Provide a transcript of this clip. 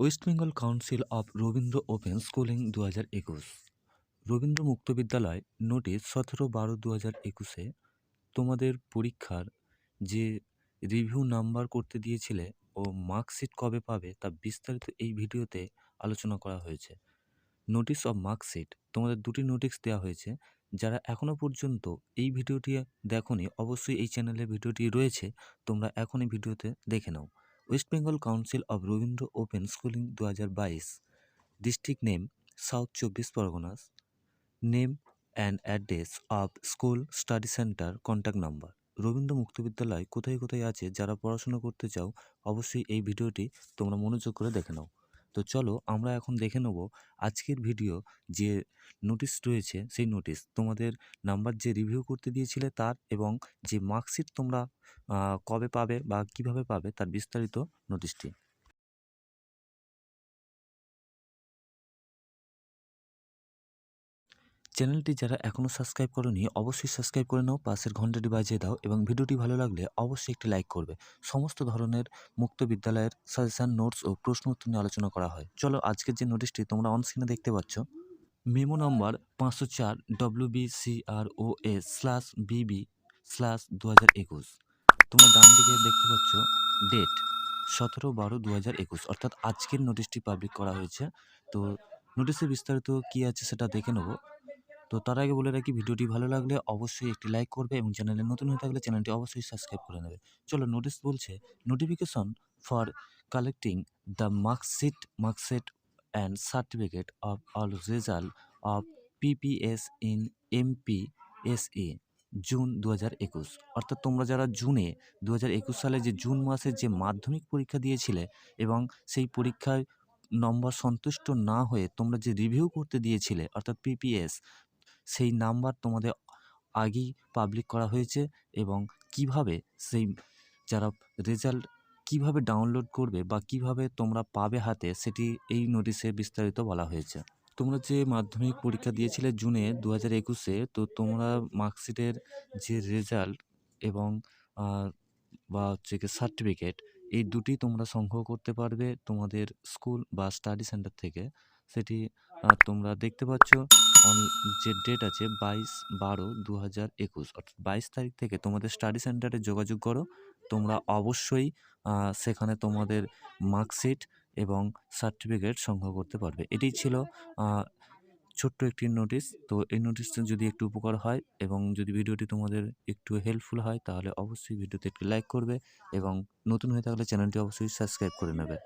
West Bengal Council of Rabindra open schooling দু হাজার একুশ। রবীন্দ্র মুক্ত বিদ্যালয় নোটিশ সতেরো বারো দু হাজার একুশে তোমাদের পরীক্ষার যে রিভিউ নাম্বার করতে দিয়েছিলে ও মার্কশিট কবে পাবে তা বিস্তারিত এই ভিডিওতে আলোচনা করা হয়েছে। নোটিশ অফ মার্কশিট তোমাদের দুটি নোটিশ দেওয়া হয়েছে। যারা এখনও পর্যন্ত এই ভিডিওটি দেখোনি, অবশ্যই এই চ্যানেলে ভিডিওটি রয়েছে। তোমরা এখনই ভিডিওতে দেখে নাও। West Bengal Council of Rabindra open schooling দু হাজার বাইশ। ডিস্ট্রিক্ট নেম সাউথ চব্বিশ Parganas name and address of school study centre contact number Rabindra Mukta Vidyalaya কোথায় কোথায় আছে? যারা পড়াশোনা করতে চাও, অবশ্যই এই ভিডিওটি তোমরা মনোযোগ করে দেখে নাও। তো চলো আমরা এখন দেখে নেব আজকের ভিডিও যে নোটিশ রয়েছে, সেই নোটিশ তোমাদের নাম্বার যে রিভিউ করতে দিয়েছিলে তার এবং যে মার্কশিট তোমরা কবে পাবে বা কীভাবে পাবে তার বিস্তারিত নোটিশটি চ্যানেলটি যারা এখনও সাবস্ক্রাইব করনি, অবশ্যই সাবস্ক্রাইব করে নাও, পাশের ঘন্টাটি বাজিয়ে দাও এবং ভিডিওটি ভালো লাগলে অবশ্যই একটি লাইক করবে। সমস্ত ধরনের মুক্ত বিদ্যালয়ের সাজেশন, নোটস ও প্রশ্ন উত্তর নিয়ে আলোচনা করা হয়। চলো আজকের যে নোটিশটি তোমরা অন স্ক্রিনে দেখতে পাচ্ছ মেমো নম্বর পাঁচশো চার W B C R O S slash BB slash দু হাজার একুশ। তোমরা ডান দিকে দেখতে পাচ্ছ ডেট সতেরো বারো দু হাজার একুশ। অর্থাৎ আজকের নোটিশটি পাবলিক করা হয়েছে। তো নোটিশে বিস্তারিত কী আছে সেটা দেখে নেব। তো তার আগে বলে রাখি, ভিডিওটি ভালো লাগলে অবশ্যই একটি লাইক করবে এবং চ্যানেলে নতুন হয়ে থাকলে চ্যানেলটি অবশ্যই সাবস্ক্রাইব করে নেবে। চলো নোটিস বলছে notification for collecting the marksheet marksheet and certificate of all result of PPS in MP SA June দু হাজার একুশ। অর্থাৎ তোমরা যারা জুনে দু হাজার একুশ সালে যে জুন মাসে যে মাধ্যমিক পরীক্ষা দিয়েছিলে এবং সেই পরীক্ষায় নম্বর সন্তুষ্ট না হয়ে তোমরা যে রিভিউ করতে দিয়েছিলে, অর্থাৎ পিপিএস সেই নাম্বার তোমাদের আগেই পাবলিক করা হয়েছে এবং কীভাবে সেই যারা রেজাল্ট কীভাবে ডাউনলোড করবে বা কীভাবে তোমরা পাবে হাতে সেটি এই নোটিশে বিস্তারিত বলা হয়েছে। তোমরা যে মাধ্যমিক পরীক্ষা দিয়েছিলে জুনে দু হাজার একুশে, তো তোমরা মার্কশিটের যে রেজাল্ট এবং বা হচ্ছে কি সার্টিফিকেট এই দুটি তোমরা সংগ্রহ করতে পারবে তোমাদের স্কুল বা স্টাডি সেন্টার থেকে। সেটি তোমরা দেখতে পাচ্ছ। অন যে ডেট আছে বাইশ বারো দু হাজার একুশ, অর্থাৎ বাইশ তারিখ থেকে তোমাদের স্টাডি সেন্টারে যোগাযোগ করো। তোমরা অবশ্যই সেখানে তোমাদের মার্কশিট এবং সার্টিফিকেট সংগ্রহ করতে পারবে। এটাই ছিল ছোট্ট একটি নোটিশ তো এই নোটিশটা যদি একটু উপকার হয় এবং যদি ভিডিওটি তোমাদের একটু হেল্পফুল হয়, তাহলে অবশ্যই ভিডিওতে একটি লাইক করবে এবং নতুন হয়ে থাকলে চ্যানেলটি অবশ্যই সাবস্ক্রাইব করে নেবে।